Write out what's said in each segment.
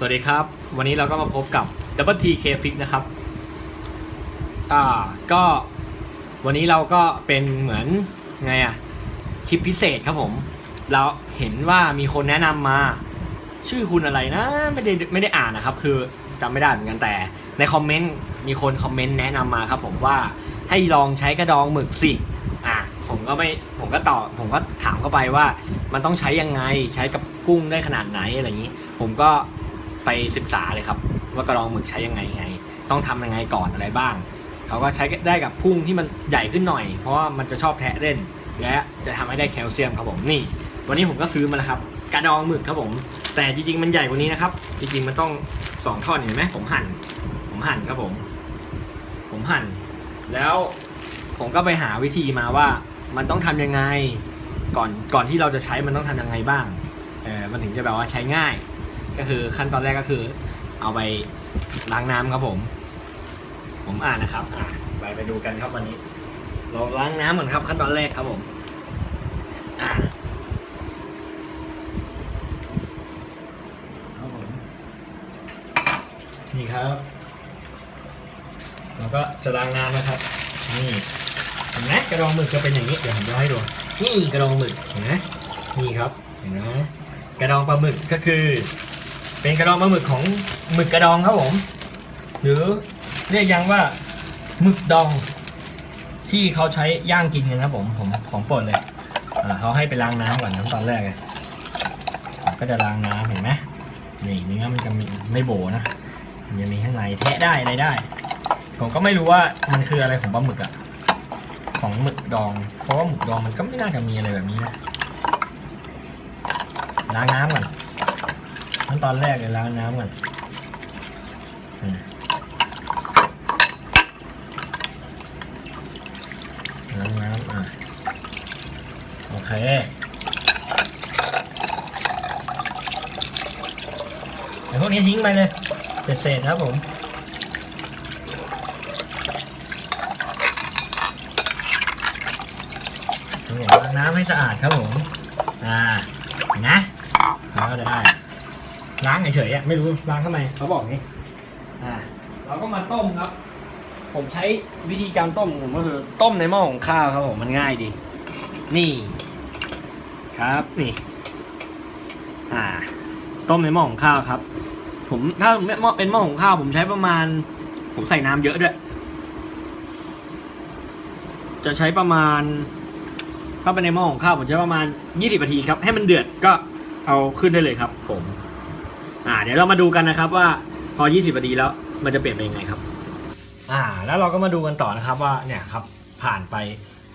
สวัสดีครับ วันนี้เราก็มาพบกับ Double T K Fix นะครับ อ่า ก็วันนี้เราก็เป็นเหมือนไงอะคลิปพิเศษครับผม เราเห็นว่ามีคนแนะนำมา ชื่อคุณอะไรนะ ไม่ได้ไม่ได้อ่านนะครับ คือจำไม่ได้เหมือนกันแต่ ในคอมเมนต์มีคนคอมเมนต์แนะนำมาครับผมว่าให้ลองใช้กระดองหมึกสิ อะผมก็ไม่ผมก็ตอบผมก็ถามเข้าไปว่า มันต้องใช้ยังไงใช้กับกุ้งได้ขนาดไหนอะไรอย่างนี้ ผมก็ ไปศึกษาเลยครับ ว่ากระดองหมึกใช้ยังไงไง ต้องทำยังไงก่อนอะไรบ้างเขาก็ใช้ได้กับกุ้งที่มันใหญ่ขึ้นหน่อย เพราะว่ามันจะชอบแทะเล่น และจะทำให้ได้แคลเซียมครับผมนี่ วันนี้ผมก็ซื้อมาแล้วครับกระดองหมึกครับผม แต่จริงๆมันใหญ่กว่านี้นะครับ จริงๆมันต้องสองท่อนเห็นไหมผมหั่น ผมหั่นครับผม ผมหั่น แล้วผมก็ไปหาวิธีมาว่ามันต้องทำยังไงก่อนก่อนที่เราจะใช้มันต้องทำยังไงบ้างเออมันถึงจะแบบว่าใช้ง่าย ก็คือขั้นตอนแรกก็คือ เอาไปล้างน้ำครับผม ผมอ่านนะครับ อ่าไปไปดูกันครับวันนี้ เราล้างน้ำก่อนครับ ขั้นตอนแรกครับผม อ่าครับผมนี่ครับเราก็จะล้างน้ำนะครับ นี่เห็นไหมกระดองหมึกจะเป็นอย่างนี้เดี๋ยวผมจะให้ดูนี่กระดองหมึกเห็นไหมนี่ครับเห็นไหมกระดองปลาหมึกก็คือ เป็นกระดองปลาหมึกของหมึกกระดองครับผม หรือเรียกยังว่าหมึกดอง ที่เขาใช้ย่างกินกันครับผมผมของโปรดเลยเขาให้ไปล้างน้ำก่อนนะตอนแรกเลยก็จะล้างน้ำเห็นไหมนี่เนื้อมันจะมีไม่โบนะมันจะมีข้างในแทะได้อะไรได้ ผมก็ไม่รู้ว่ามันคืออะไรของปลาหมึกอะของหมึกดอง เพราะว่าหมึกดองมันก็ไม่น่าจะมีอะไรแบบนี้นะล้างน้ำก่อน ขั้นตอนแรกเลยล้างน้ำก่อนล้างน้ำอะโอเคไอ้พวกนี้ทิ้งไปเลยเศษๆครับผมล้างน้ำให้สะอาดครับผม อ่าเห็นะแล้วก็ได้ ล้างเฉยๆอะไม่รู้ล้างทำไมเขาบอกนี่อ่าเราก็มาต้มครับ ผมใช้วิธีการต้มผมก็คือต้มในหม้อของข้าวครับผมมันง่ายดี นี่ครับนี่ อ่า ต้มในหม้อของข้าวครับ ผมถ้าหม้อเป็นหม้อของข้าว ผมใช้ประมาณ ผมใส่น้ำเยอะด้วย จะใช้ประมาณถ้าเป็นในหม้อของข้าวผมใช้ประมาณ20นาทีครับ ให้มันเดือดก็เอาขึ้นได้เลยครับ ผม อ่า เดี๋ยวเรามาดูกันนะครับว่าพอ 20นาทีแล้วมันจะเปลี่ยนไปยังไงครับ อ่า แล้วเราก็มาดูกันต่อนะครับว่าเนี่ยครับผ่านไป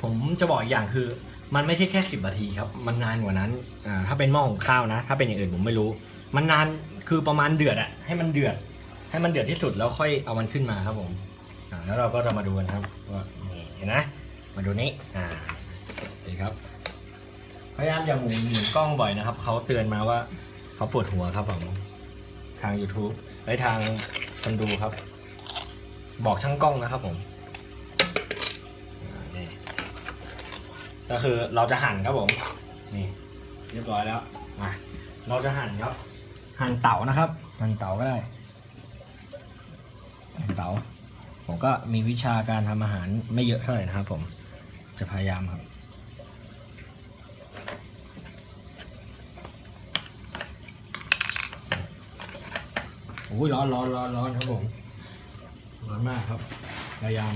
ผมจะบอกอีกอย่างคือ มันไม่ใช่แค่ 10นาทีครับ มันนานกว่านั้นอ่าถ้าเป็นหม้อของข้าวนะ ถ้าเป็นอย่างอื่นผมไม่รู้ มันนานคือประมาณเดือดอะให้มันเดือด ให้มันเดือดที่สุดแล้วค่อยเอามันขึ้นมาครับผมอ่าแล้วเราก็จะมาดูกันครับว่านี่เห็นนะมาดูนี้อ่านี่ครับพยายามอย่าหมุนหมุนกล้องบ่อยนะครับเขาเตือนมาว่าเขาปวดหัวครับผม ทาง YouTube และทางคนดูครับ บอกช่างกล้องนะครับผมนี่ก็คือเราจะหั่นครับผม นี่ เรียบร้อยแล้วอะเราจะหั่นครับ หั่นเต๋านะครับ หั่นเต๋าก็ได้ หั่นเต๋าผมก็มีวิชาการทำอาหารไม่เยอะเท่าไหร่นะครับผม จะพยายามครับ โอ้ยร้อนร้อนร้อนร้อนครับผมร้อนมากครับพยายาม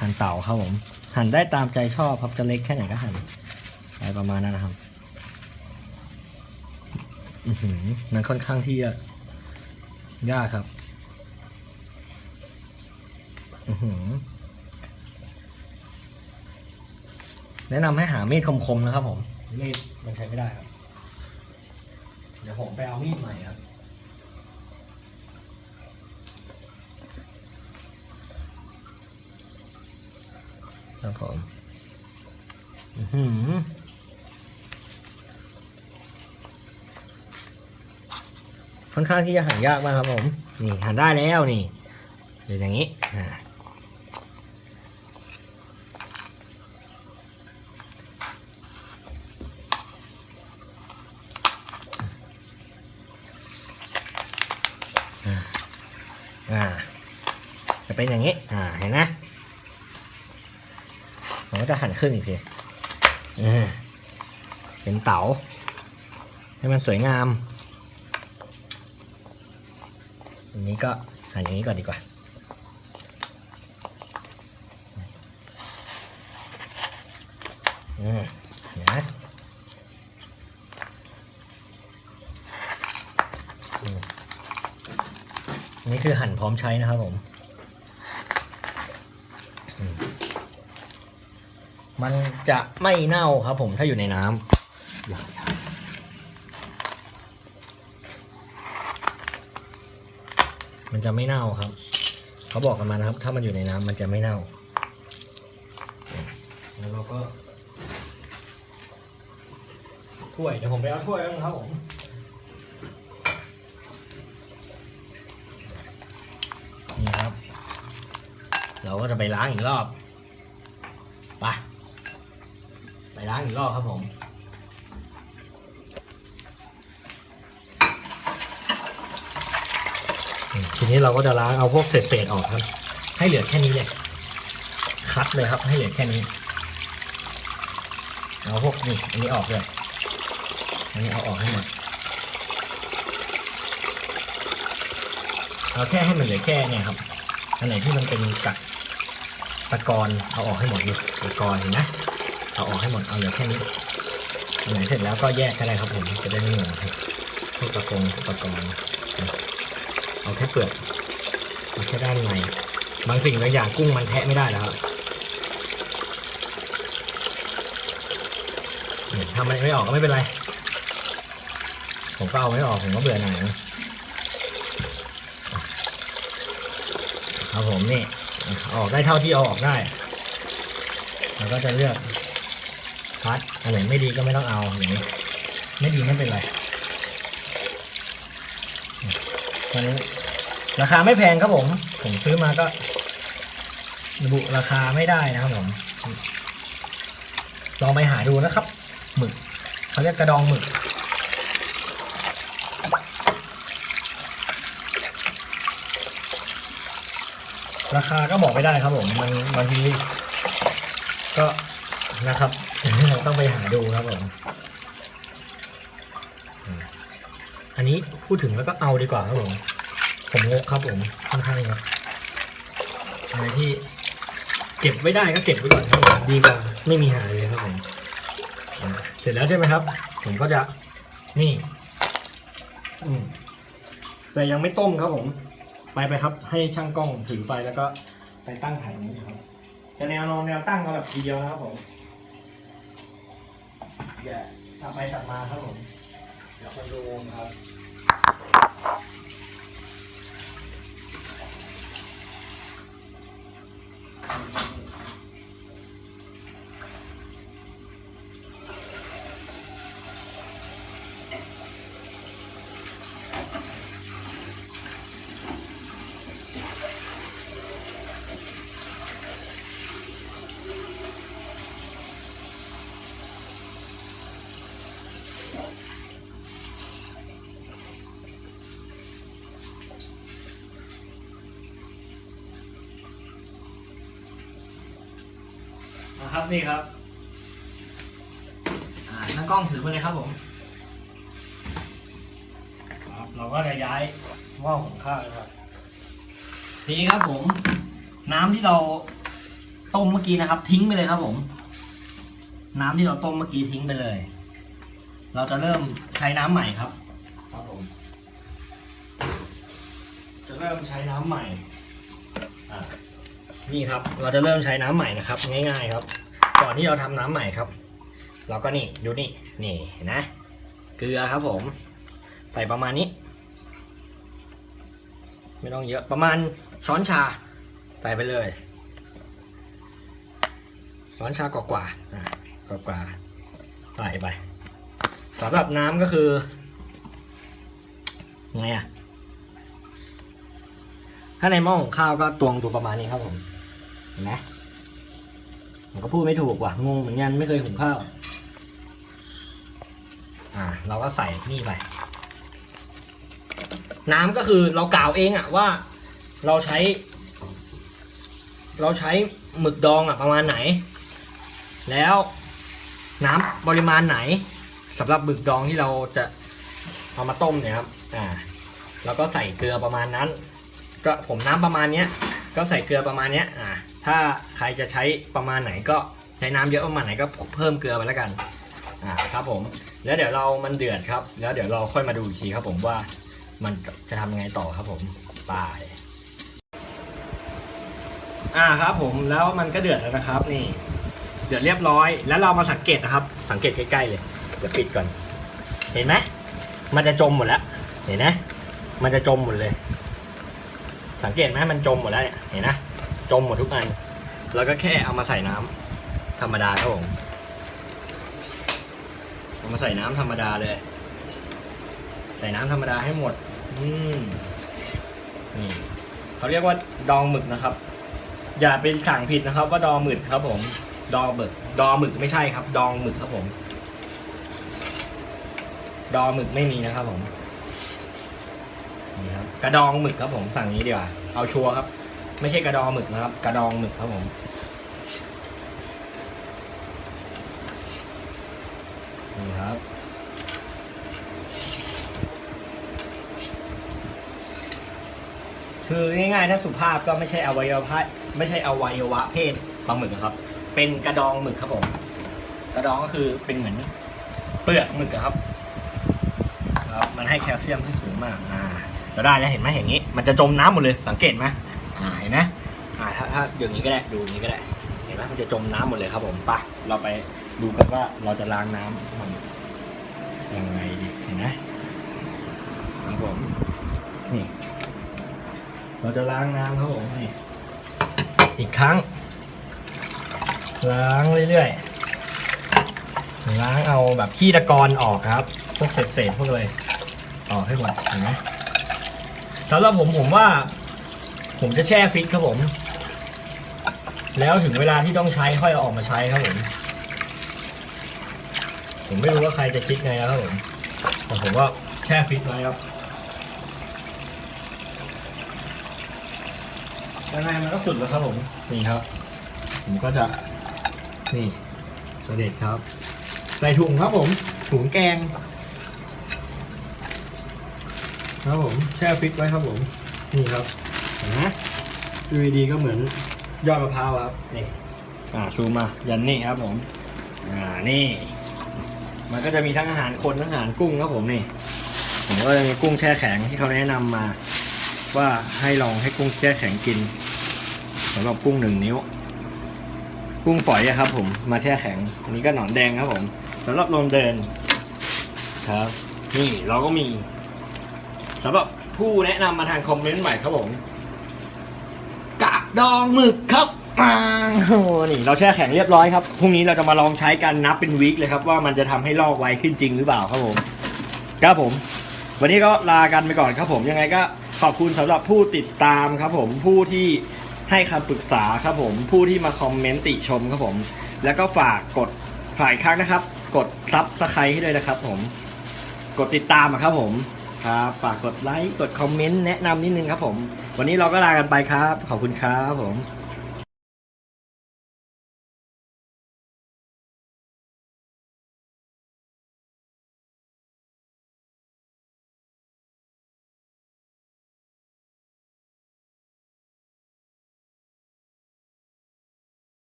หั่นเต่าครับผม หั่นได้ตามใจชอบครับจะเล็กแค่ไหนก็หั่นอะไรประมาณนั้นนะครับอือหือมันค่อนข้างที่จะยากครับอือหือแนะนำให้หามีดคมๆนะครับผมมีดมันใช้ไม่ได้ครับ เดี๋ยวผมไปเอามีดใหม่ครับ ครับผมอื้อหือค่อนข้างที่จะหายากมากครับผม นี่หันได้แล้วนี่เป็นอย่างนี้อ่าอ่า จะเป็นอย่างนี้ อ่า เห็นนะ ผมก็จะหั่นครึ่งอีกทีเป็นเต๋าให้มันสวยงาม อันนี้ก็หั่นอย่างนี้ก่อนดีกว่า อืมเห็นะอืมอันนี่คือหั่นพร้อมใช้นะครับผมอืม มันจะไม่เน่าครับผมถ้าอยู่ในน้ำอย่าอย่ามันจะไม่เน่าครับ เขาบอกกันมานะครับ ถ้ามันอยู่ในน้ำมันจะไม่เน่า แล้วเราก็ถ้วยเดี๋ยวผมไปเอาถ้วยแล้วนะครับผมนี่ครับ เราก็จะไปล้างอีกรอบไปไป ล้างอีกรอบครับผมทีนี้เราก็จะล้างเอาพวกเศษๆออกครับ ให้เหลือแค่นี้เลย คัดเลยครับ ให้เหลือแค่นี้ เอาพวกนี่อันนี้ออกเลยอันนี้เอาออกให้หมดเอาแค่ให้มันเหลือแค่เนี่ยครับ อันไหนที่มันเป็นกัดตะกอนเอาออกให้หมดเลยตะกอนเห็นนะ เอาออกให้หมดเอาเหลือแค่นี้อันไหนเสร็จแล้วก็แยกกันเลยครับผมจะได้ไม่งงครับพวกตะกงตะกอนเอาแค่เปลือกเอาแค่ด้านในบางสิ่งบางอย่างกุ้งมันแทะไม่ได้แล้วครับเนี่ยทำอะไรไม่ออกก็ไม่เป็นไร ผมก็เอาไม่ออกผมก็เบื่อหน่ายนะครับผมนี่อออกได้เท่าที่เอาออกได้ แล้วก็จะเลือก คัดอันไหนไม่ดีก็ไม่ต้องเอาอย่างนี้ ไม่ดีไม่เป็นไรตอนนี้ราคาไม่แพงครับผม ผมซื้อมาก็ระบุราคาไม่ได้นะครับผม ลองไปหาดูนะครับ หมึกเขาเรียกกระดองหมึกราคาก็บอกไม่ได้ครับผม มันบางทีก็นะครับ ต้องไปหาดูครับผมอันนี้พูดถึงแล้วก็เอาดีกว่าครับผม ผมงกครับผมค่อนข้างงกอะไรที่เก็บไว้ได้ก็เก็บไว้ก่อนครับผมดีกว่าไม่มีหาเลยครับผมเสร็จแล้วใช่ไหมครับ ผมก็จะนี่แต่ยังไม่ต้มครับผม ไปไปครับ ให้ช่างกล้องถือไปแล้วก็ไปตั้งถังนี้ครับจะแนวนอนแนวตั้งเอาแบบทีเดียวนะครับผม อย่าตัดไปตัดมาครับผมเดี๋ยวคอนโดครับ ครับนี่ครับอ่าช่างกล้องถือไปเลยครับผมครับเราก็จะย้ายหม้อของข้าวนะครับ ทีนี้ครับผม น้ำที่เราต้มเมื่อกี้นะครับ ทิ้งไปเลยครับผม น้ำที่เราต้มเมื่อกี้ทิ้งไปเลย เราจะเริ่มใช้น้ำใหม่ครับ ครับผม จะเริ่มใช้น้ำใหม่อ่านี่ครับ เราจะเริ่มใช้น้ำใหม่นะครับ ง่ายๆครับ ก่อนที่เราทำน้ำใหม่ครับ เราก็นี่ดูนี่นี่นะเกลือครับผม ใส่ประมาณนี้ ไม่ต้องเยอะประมาณช้อนชาใส่ไปเลย ช้อนชากว่าๆอะกว่าๆใส่ไปสำหรับน้ำก็คือไงอะถ้าในหม้อของข้าวก็ตวงตัวประมาณนี้ครับผมเห็นไหม ผมก็พูดไม่ถูกว่ะงงเหมือนกันไม่เคยหุงข้าว อ่า เราก็ใส่นี่ไป น้ำก็คือเรากล่าวเองอะว่าเราใช้ เราใช้หมึกดองอะประมาณไหน แล้วน้ำปริมาณไหนสำหรับหมึกดองที่เราจะเอามาต้มเนี่ยครับอ่าแล้วก็ใส่เกลือประมาณนั้น ก็ผมน้ำประมาณเนี้ย ก็ใส่เกลือประมาณเนี้ยอ่า ถ้าใครจะใช้ประมาณไหนก็ใช้น้ำเยอะประมาณไหนก็เพิ่มเกลือไปแล้วกันอ่าครับผม แล้วเดี๋ยวเรามันเดือดครับ แล้วเดี๋ยวเราค่อยมาดูอีกทีครับผมว่ามันจะทำยังไงต่อครับผมบาอ่าครับผมแล้วมันก็เดือดแล้วนะครับนี่ เดือดเรียบร้อย แล้วเรามาสังเกตนะครับ สังเกตใกล้ๆเลยเดี๋ยวปิดก่อน เห็นไหมมันจะจมหมดแล้ว เห็นไหมมันจะจมหมดเลย สังเกตไหมมันจมหมดแล้วเนี่ยเห็นนะ จมหมดทุกอัน แล้วก็แค่เอามาใส่น้ำธรรมดาครับผมเอามาใส่น้ำธรรมดาเลย ใส่น้ำธรรมดาให้หมด อืมนี่เขาเรียกว่าดองหมึกนะครับ อย่าเป็นสั่งผิดนะครับ ว่าดองหมึกครับ ผม ดองหมึก ดองหมึกไม่ใช่ครับ ดองหมึกครับผม ดองหมึกไม่มีนะครับผมนี่ครับกระดองหมึกครับผมสั่งนี้ดีกว่าเอาชัวร์ครับ ไม่ใช่กระดองหมึกนะครับ กระดองหมึกครับผมนี่ครับคือง่ายๆถ้าสุภาพก็ไม่ใช่อวัยวะเพศไม่ใช่อวัยวะเพศปลาหมึกอะครับ เป็นกระดองหมึกครับผม กระดองก็คือเป็นเหมือนเปลือกหมึกอะครับครับ มันให้แคลเซียมที่สูงมากอ่าจะได้แล้วเห็นไหมอย่างนี้ มันจะจมน้ำหมดเลยสังเกตไหมอ่า เห็นไหมอ่า ถ้าอย่างนี้ก็ได้ดูอย่างนี้ก็ได้ เห็นไหมมันจะจมน้ำหมดเลยครับผมปะเราไปดูกันว่าเราจะล้างน้ำมันยังไงดีเห็นไหมครับผมนี่ เราจะล้างน้ำครับผมนี่อีกครั้ง ล้างเรื่อยๆล้างเอาแบบขี้ตะกอนออกครับ พวกเศษๆพวกเลยออกให้หมดเห็นไหมสำหรับผมผมว่า ผมจะแช่ฟิตครับผม แล้วถึงเวลาที่ต้องใช้ค่อยเอาออกมาใช้ครับผม ผมไม่รู้ว่าใครจะคิดไงนะครับผมแต่ผมว่าแช่ฟิตไว้ครับยังไงมันก็สุดแล้วครับผม นี่ครับ ผมก็จะ นี่เสด็จครับ ใส่ถุงครับผม ถุงแกง ครับผม แช่ฟิตไว้ครับผม นี่ครับเห็นไหมดูดีๆก็เหมือน ยอดมะพร้าวครับนี่อ่าซูมมายันนี่ครับผม อ่านี่ มันก็จะมีทั้งอาหารคนทั้งอาหารกุ้งครับผมนี่ ผมก็จะมีกุ้งแช่แข็งที่เขาแนะนำมา ว่าให้ลองให้กุ้งแช่แข็งกินสำหรับกุ้งหนึ่งนิ้ว กุ้งฝอยอะครับ ผมมาแช่แข็งอันนี้ก็หนอนแดงครับผมสำหรับลมเดินครับ นี่เราก็มีสำหรับผู้แนะนำมาทางคอมเมนต์ใหม่ครับผมกะ ดองหมึกครับมาโอ้โหนี่เราแช่แข็งเรียบร้อยครับพรุ่งนี้เราจะมาลองใช้กันนับเป็นวีคเลยครับ ว่ามันจะทำให้ลอกไวขึ้นจริงหรือเปล่าครับผมครับผม วันนี้ก็ลากันไปก่อนครับผมยังไงก็ขอบคุณสำหรับผู้ติดตามครับผมผู้ที่ให้คำปรึกษาครับผมผู้ที่มาคอมเมนต์ติชมครับผม แล้วก็ฝากกดฝ่ายครั้งนะครับ กดซับสไครต์ให้ด้วยนะครับผม กดติดตามอะครับผม ครับฝากกดไลค์กดคอมเมนต์แนะนำนิดนึงครับผม วันนี้เราก็ลากันไปครับ ขอบคุณครับผม